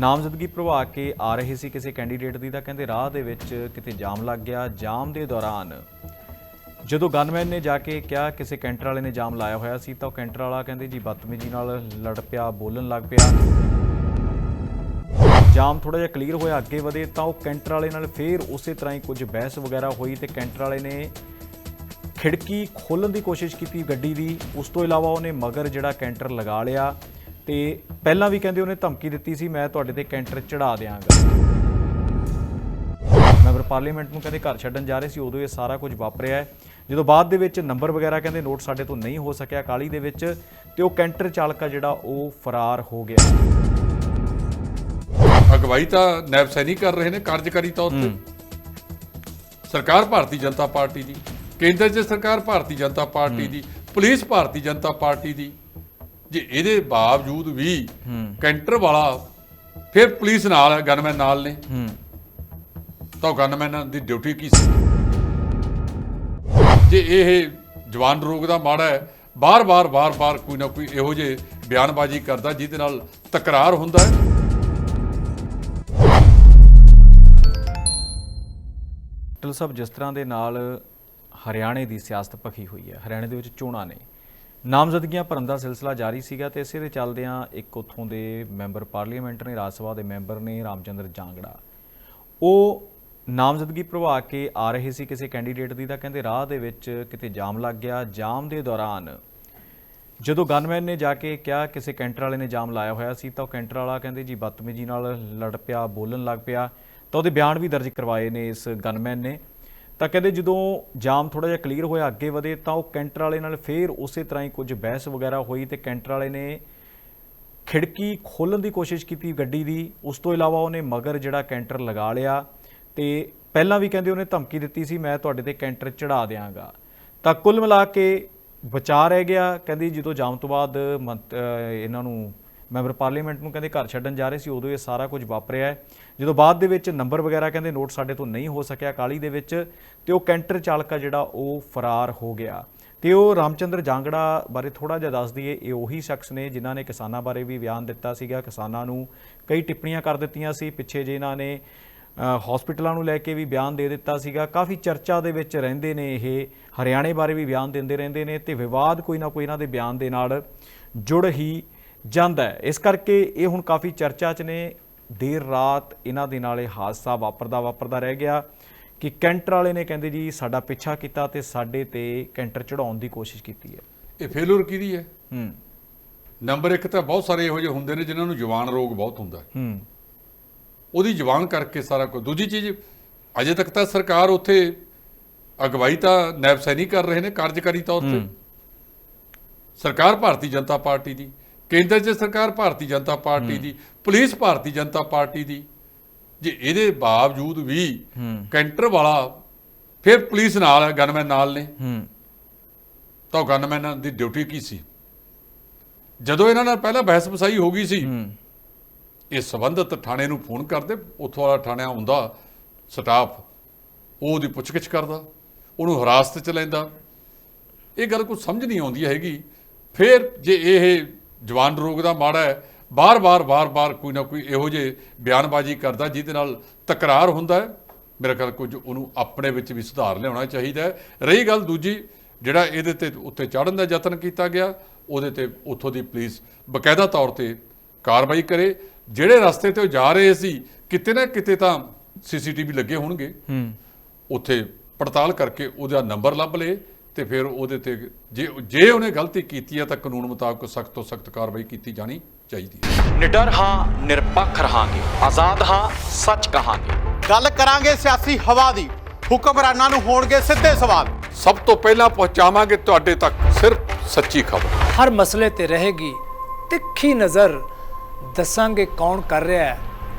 ਨਾਮਜ਼ਦਗੀ ਭਰਵਾ ਕੇ ਆ ਰਹੇ ਸੀ ਕਿਸੇ ਕੈਂਡੀਡੇਟ ਦੀ, ਤਾਂ ਕਹਿੰਦੇ ਰਾਹ ਦੇ ਵਿੱਚ ਕਿਤੇ ਜਾਮ ਲੱਗ ਗਿਆ, ਜਾਮ ਦੇ ਦੌਰਾਨ ਜਦੋਂ ਗਨਮੈਨ ਨੇ ਜਾ ਕੇ ਕਿਹਾ, ਕਿਸੇ ਕੈਂਟਰ ਵਾਲੇ ਨੇ ਜਾਮ ਲਾਇਆ ਹੋਇਆ ਸੀ, ਤਾਂ ਉਹ ਕੈਂਟਰ ਵਾਲਾ ਕਹਿੰਦੇ, ਜੀ, ਬਦਤਮੀਜ਼ੀ ਨਾਲ ਲੜ ਪਿਆ, ਬੋਲਣ ਲੱਗ ਪਿਆ। ਜਾਮ ਥੋੜਾ ਜਿਹਾ ਕਲੀਅਰ ਹੋਇਆ, ਅੱਗੇ ਵਧੇ, ਤਾਂ ਉਹ ਕੈਂਟਰ ਵਾਲੇ ਨਾਲ ਫੇਰ ਉਸੇ ਤਰ੍ਹਾਂ ਹੀ ਕੁਝ ਬਹਿਸ ਵਗੈਰਾ ਹੋਈ ਤੇ ਕੈਂਟਰ ਵਾਲੇ ਨੇ ਖਿੜਕੀ ਖੋਲਣ ਦੀ ਕੋਸ਼ਿਸ਼ ਕੀਤੀ ਗੱਡੀ ਦੀ। ਉਸ ਤੋਂ ਇਲਾਵਾ ਉਹਨੇ ਮਗਰ ਜਿਹੜਾ ਕੈਂਟਰ ਲਗਾ ਲਿਆ। ਤੇ ਪਹਿਲਾਂ ਵੀ ਕਹਿੰਦੇ ਉਹਨੇ ਧਮਕੀ ਦਿੱਤੀ ਸੀ ਮੈਂ ਤੁਹਾਡੇ ਤੇ ਕੈਂਟਰ ਚੜਾ ਦਿਆਂਗਾ। ਮੈਂਬਰ ਪਾਰਲੀਮੈਂਟ ਨੂੰ ਕਹਿੰਦੇ ਘਰ ਛੱਡਣ ਜਾ ਰਹੇ ਸੀ ਉਦੋਂ ਇਹ ਸਾਰਾ ਕੁਝ ਵਾਪਰਿਆ ਹੈ। ਜਦੋਂ ਬਾਅਦ ਦੇ ਵਿੱਚ ਨੰਬਰ ਵਗੈਰਾ ਕਹਿੰਦੇ ਨੋਟ ਸਾਡੇ ਤੋਂ ਨਹੀਂ ਹੋ ਸਕਿਆ ਕਾਲੀ ਦੇ ਵਿੱਚ ਤੇ ਉਹ ਕੈਂਟਰ ਚਾਲਕ ਜਿਹੜਾ ਉਹ ਫਰਾਰ ਹੋ ਗਿਆ। ਅਗਵਾਈ ਤਾਂ ਨੈਬ ਸੈਨੀ ਕਰ ਰਹੇ ਨੇ ਕਾਰਜਕਾਰੀ ਤੌਰ ਤੇ। ਸਰਕਾਰ ਭਾਰਤੀ ਜਨਤਾ ਪਾਰਟੀ ਦੀ ਕੇਂਦਰ 'ਚ ਸਰਕਾਰ ਭਾਰਤੀ ਜਨਤਾ ਪਾਰਟੀ ਦੀ ਪੁਲਿਸ ਭਾਰਤੀ ਜਨਤਾ ਪਾਰਟੀ ਦੀ। ਜੇ ਇਹਦੇ ਬਾਵਜੂਦ ਵੀ ਕੈਂਟਰ ਵਾਲਾ ਫਿਰ ਪੁਲਿਸ ਨਾਲ ਗਨਮੈਨ ਨਾਲ ਨੇ। ਤਾਂ ਗਨਮੈਨ ਦੀ ਡਿਊਟੀ ਕੀ ਸੀ? ਜੇ ਇਹ ਜਵਾਨ ਰੋਗ ਦਾ ਮਾੜਾ ਹੈ ਬਾਰ-ਬਾਰ ਬਾਰ-ਬਾਰ ਕੋਈ ਨਾ ਕੋਈ ਇਹੋ ਜਿਹੇ ਬਿਆਨਬਾਜ਼ੀ ਕਰਦਾ ਜਿਹਦੇ ਨਾਲ ਤਕਰਾਰ ਹੁੰਦਾ ਹੈ। ਟਲ ਸਾਹਿਬ ਜਿਸ ਤਰ੍ਹਾਂ ਦੇ ਨਾਲ ਹਰਿਆਣੇ ਦੀ ਸਿਆਸਤ ਭਖੀ ਹੋਈ ਹੈ ਹਰਿਆਣੇ ਦੇ ਵਿੱਚ ਚੋਣਾਂ ਨੇ। ਨਾਮਜ਼ਦਗੀਆਂ ਭਰਨ ਦਾ ਸਿਲਸਿਲਾ ਜਾਰੀ ਸੀਗਾ ਤੇ ਇਸੇ ਦੇ ਚੱਲਦਿਆਂ ਇੱਕ ਉੱਥੋਂ ਦੇ ਮੈਂਬਰ ਪਾਰਲੀਮੈਂਟ ਨੇ, ਰਾਜ ਸਭਾ ਦੇ ਮੈਂਬਰ ਨੇ ਰਾਮਚੰਦਰ ਜਾਂਗੜਾ। ਉਹ ਨਾਮਜ਼ਦਗੀ ਭਰਵਾ ਕੇ ਆ ਰਹੇ ਸੀ ਕਿਸੇ ਕੈਂਡੀਡੇਟ ਦੀ ਤਾਂ ਕਹਿੰਦੇ ਰਾਹ ਦੇ ਵਿੱਚ ਕਿਤੇ ਜਾਮ ਲੱਗ ਗਿਆ। ਜਾਮ ਦੇ ਦੌਰਾਨ ਜਦੋਂ ਗਨਮੈਨ ਨੇ ਜਾ ਕੇ ਕਿਹਾ ਕਿਸੇ ਕੈਂਟਰ ਵਾਲੇ ਨੇ ਜਾਮ ਲਾਇਆ ਹੋਇਆ ਸੀ ਤਾਂ ਉਹ ਕੈਂਟਰ ਵਾਲਾ ਕਹਿੰਦੇ, ਜੀ, ਬਦਤਮੀਜ਼ੀ ਨਾਲ ਲੜ ਪਿਆ, ਬੋਲਣ ਲੱਗ ਪਿਆ। ਤਾਂ ਉਹਦੇ ਬਿਆਨ ਵੀ ਦਰਜ ਕਰਵਾਏ ਨੇ ਇਸ ਗਨਮੈਨ ਨੇ। ਤਾਂ ਕਹਿੰਦੇ ਜਦੋਂ ਜਾਮ ਥੋੜਾ ਜਿਹਾ ਕਲੀਅਰ ਹੋਇਆ, ਅੱਗੇ ਵਧੇ, ਤਾਂ ਉਹ ਕੈਂਟਰ ਵਾਲੇ ਨਾਲ ਫੇਰ ਉਸੇ ਤਰ੍ਹਾਂ ਹੀ ਕੁਝ ਬਹਿਸ ਵਗੈਰਾ ਹੋਈ ਤੇ ਕੈਂਟਰ ਵਾਲੇ ਨੇ ਖਿੜਕੀ ਖੋਲਣ ਦੀ ਕੋਸ਼ਿਸ਼ ਕੀਤੀ ਗੱਡੀ ਦੀ। ਉਸ ਤੋਂ ਇਲਾਵਾ ਉਹਨੇ ਮਗਰ ਜਿਹੜਾ ਕੈਂਟਰ ਲਗਾ ਲਿਆ ਤੇ ਪਹਿਲਾਂ ਵੀ ਕਹਿੰਦੇ ਉਹਨੇ ਧਮਕੀ ਦਿੱਤੀ ਸੀ, ਮੈਂ ਤੁਹਾਡੇ ਤੇ ਕੈਂਟਰ ਚੜਾ ਦਿਆਂਗਾ। ਤਾਂ ਕੁੱਲ ਮਿਲਾ ਕੇ ਬਚਾ ਰਹਿ ਗਿਆ। ਕਹਿੰਦੀ ਜਦੋਂ ਜਾਮ ਤੋਂ ਬਾਅਦ ਮੰਤ- ਇਹਨਾਂ ਨੂੰ ਮੈਂਬਰ ਪਾਰਲੀਮੈਂਟ ਨੂੰ ਕਹਿੰਦੇ ਘਰ ਛੱਡਣ ਜਾ ਰਹੇ ਸੀ ਉਦੋਂ ਇਹ ਸਾਰਾ ਕੁਝ ਵਾਪਰਿਆ ਹੈ। ਜਦੋਂ ਬਾਅਦ ਦੇ ਵਿੱਚ ਨੰਬਰ ਵਗੈਰਾ ਕਹਿੰਦੇ ਨੋਟ ਸਾਡੇ ਤੋਂ ਨਹੀਂ ਹੋ ਸਕਿਆ ਕਾਲੀ ਦੇ ਵਿੱਚ ਤੇ ਉਹ ਕੈਂਟਰ ਚਾਲਕ ਆ ਜਿਹੜਾ ਉਹ ਫਰਾਰ ਹੋ ਗਿਆ। ਤੇ ਉਹ ਰਾਮਚੰਦਰ ਜਾਂਗੜਾ ਬਾਰੇ ਥੋੜਾ ਜਿਹਾ ਦੱਸ ਦਈਏ ਇਹ ਉਹੀ ਸ਼ਖਸ ਨੇ ਜਿਨ੍ਹਾਂ ਨੇ ਕਿਸਾਨਾਂ ਬਾਰੇ ਵੀ ਬਿਆਨ ਦਿੱਤਾ ਸੀਗਾ। ਕਿਸਾਨਾਂ ਨੂੰ ਕਈ ਟਿੱਪਣੀਆਂ ਕਰ ਦਿੱਤੀਆਂ ਸੀ। ਪਿੱਛੇ ਜੇ ਇਹਨਾਂ ਨੇ ਅ, ਹਸਪੀਟਲਾਂ ਨੂੰ ਲੈ ਕੇ ਵੀ ਬਿਆਨ ਦੇ ਦਿੱਤਾ ਸੀਗਾ। ਕਾਫੀ ਚਰਚਾ ਦੇ ਵਿੱਚ ਰਹਿੰਦੇ ਨੇ ਇਹ ਹਰਿਆਣੇ ਬਾਰੇ ਵੀ ਬਿਆਨ ਦਿੰਦੇ ਰਹਿੰਦੇ ਨੇ ਤੇ ਵਿਵਾਦ ਕੋਈ ਨਾ ਕੋਈ ਇਹਨਾਂ ਦੇ ਬਿਆਨ ਦੇ ਨਾਲ ਜੁੜ ਹੀ ਜਾਂਦਾ ਹੈ। ਇਸ ਕਰਕੇ ਇਹ ਹੁਣ ਕਾਫੀ ਚਰਚਾ 'ਚ ਨੇ। ਦੇਰ ਰਾਤ ਇਹਨਾਂ ਦੇ ਨਾਲ ਇਹ ਹਾਦਸਾ ਵਾਪਰਦਾ ਵਾਪਰਦਾ ਰਹਿ ਗਿਆ ਕਿ ਕੈਂਟਰ ਵਾਲੇ ਨੇ ਕਹਿੰਦੇ ਜੀ ਸਾਡਾ ਪਿੱਛਾ ਕੀਤਾ ਤੇ ਸਾਡੇ ਤੇ ਕੈਂਟਰ ਚੜਾਉਣ ਦੀ ਕੋਸ਼ਿਸ਼ ਕੀਤੀ ਹੈ। ਇਹ ਫੇਲੂਰ ਕਿਹਦੀ ਹੈ? ਹੂੰ। ਨੰਬਰ 1 ਤਾਂ ਬਹੁਤ ਸਾਰੇ ਇਹੋ ਜਿਹੇ ਹੁੰਦੇ ਨੇ ਜਿਨ੍ਹਾਂ ਨੂੰ ਜਵਾਨ ਰੋਗ ਬਹੁਤ ਹੁੰਦਾ ਹੈ। ਉਹਦੀ ਜਵਾਨ ਕਰਕੇ ਸਾਰਾ ਕੁਝ। ਦੂਜੀ ਚੀਜ਼ ਅਜੇ ਤੱਕ ਤਾਂ ਸਰਕਾਰ ਉੱਥੇ ਅਗਵਾਈ ਤਾਂ ਨੈਬ ਸੈਨੀ ਕਰ ਰਹੇ ਨੇ ਕਾਰਜਕਾਰੀ ਤੌਰ ਤੇ। ਸਰਕਾਰ ਭਾਰਤੀ ਜਨਤਾ ਪਾਰਟੀ ਦੀ। ਕੇਂਦਰ 'ਚ ਸਰਕਾਰ ਭਾਰਤੀ ਜਨਤਾ ਪਾਰਟੀ ਦੀ ਪੁਲਿਸ ਭਾਰਤੀ ਜਨਤਾ ਪਾਰਟੀ ਦੀ। ਜੇ ਇਹਦੇ ਬਾਵਜੂਦ ਵੀ ਕੈਂਟਰ ਵਾਲਾ ਫਿਰ ਪੁਲਿਸ ਨਾਲ ਗਨਮੈਨ ਨਾਲ ਨੇ। ਤਾਂ ਗਨਮੈਨ ਦੀ ਡਿਊਟੀ ਕੀ ਸੀ? ਜਦੋਂ ਇਹਨਾਂ ਨਾਲ ਪਹਿਲਾਂ ਬਹਿਸ ਵਸਾਈ ਹੋ ਗਈ ਸੀ ਇਹ ਸੰਬੰਧਿਤ ਥਾਣੇ ਨੂੰ ਫੋਨ ਕਰਦੇ ਉੱਥੋਂ ਵਾਲਾ ਥਾਣਿਆ ਹੁੰਦਾ ਸਟਾਫ ਉਹ ਉਹਦੀ ਪੁੱਛਗਿੱਛ ਕਰਦਾ ਉਹਨੂੰ ਹਿਰਾਸਤ 'ਚ ਲੈਂਦਾ। ਇਹ ਗੱਲ ਕੋਈ ਸਮਝ ਨਹੀਂ ਆਉਂਦੀ ਹੈਗੀ। ਫਿਰ ਜੇ ਇਹ ਜਵਾਨ ਰੋਗ ਦਾ ਮਾੜਾ ਹੈ ਬਾਰ-ਬਾਰ ਬਾਰ-ਬਾਰ ਕੋਈ ਨਾ ਕੋਈ ਇਹੋ ਜਿਹੇ ਬਿਆਨਬਾਜ਼ੀ ਕਰਦਾ ਜਿਹਦੇ ਨਾਲ ਤਕਰਾਰ ਹੁੰਦਾ ਹੈ। ਮੇਰਾ ਖਿਆਲ ਕੁਝ ਉਹਨੂੰ ਆਪਣੇ ਵਿੱਚ ਵੀ ਸੁਧਾਰ ਲਿਆਉਣਾ ਚਾਹੀਦਾ ਹੈ। ਰਹੀ ਗੱਲ ਦੂਜੀ ਜਿਹੜਾ ਇਹਦੇ ਤੇ ਉੱਤੇ ਚੜਨ ਦਾ ਯਤਨ ਕੀਤਾ ਗਿਆ ਉਹਦੇ ਤੇ ਉੱਥੋਂ ਦੀ ਪੁਲਿਸ ਬਕਾਇਦਾ ਤੌਰ ਤੇ ਕਾਰਵਾਈ ਕਰੇ। ਜਿਹੜੇ ਰਸਤੇ ਤੇ ਉਹ ਜਾ ਰਹੇ ਸੀ ਕਿਤੇ ਨਾ ਕਿਤੇ ਤਾਂ ਸੀਸੀਟੀਵੀ ਲੱਗੇ ਹੋਣਗੇ। ਹੂੰ। ਉੱਥੇ ਪੜਤਾਲ ਕਰਕੇ ਉਹਦਾ ਨੰਬਰ ਲੱਭ ਲੇ ਤੇ ਫਿਰ ਉਹਦੇ ਤੇ ਜੇ ਜੇ ਉਹਨੇ ਗਲਤੀ ਕੀਤੀ ਹੈ ਤਾਂ ਕਾਨੂੰਨ ਮੁਤਾਬਕ ਸਖਤ ਤੋਂ ਸਖਤ ਕਾਰਵਾਈ ਕੀਤੀ ਜਾਣੀ ਚਾਹੀਦੀ ਹੈ। ਨਿਡਰ ਹਾਂ ਨਿਰਪੱਖ ਰਹਾਂਗੇ। ਆਜ਼ਾਦ ਹਾਂ ਸੱਚ ਕਹਾਂਗੇ। ਗੱਲ ਕਰਾਂਗੇ ਸਿਆਸੀ ਹਵਾ ਦੀ। ਹੁਕਮਰਾਨਾਂ ਨੂੰ ਹੋਣਗੇ ਸਿੱਧੇ ਸਵਾਲ। ਸਭ ਤੋਂ ਪਹਿਲਾਂ ਪਹੁੰਚਾਵਾਂਗੇ ਤੁਹਾਡੇ ਤੱਕ ਸਿਰਫ ਸੱਚੀ ਖਬਰ। ਹਰ ਮਸਲੇ ਤੇ ਰਹੇਗੀ ਤਿੱਖੀ ਨਜ਼ਰ। ਦੱਸਾਂਗੇ ਕੌਣ ਕਰ ਰਿਹਾ ਹੈ।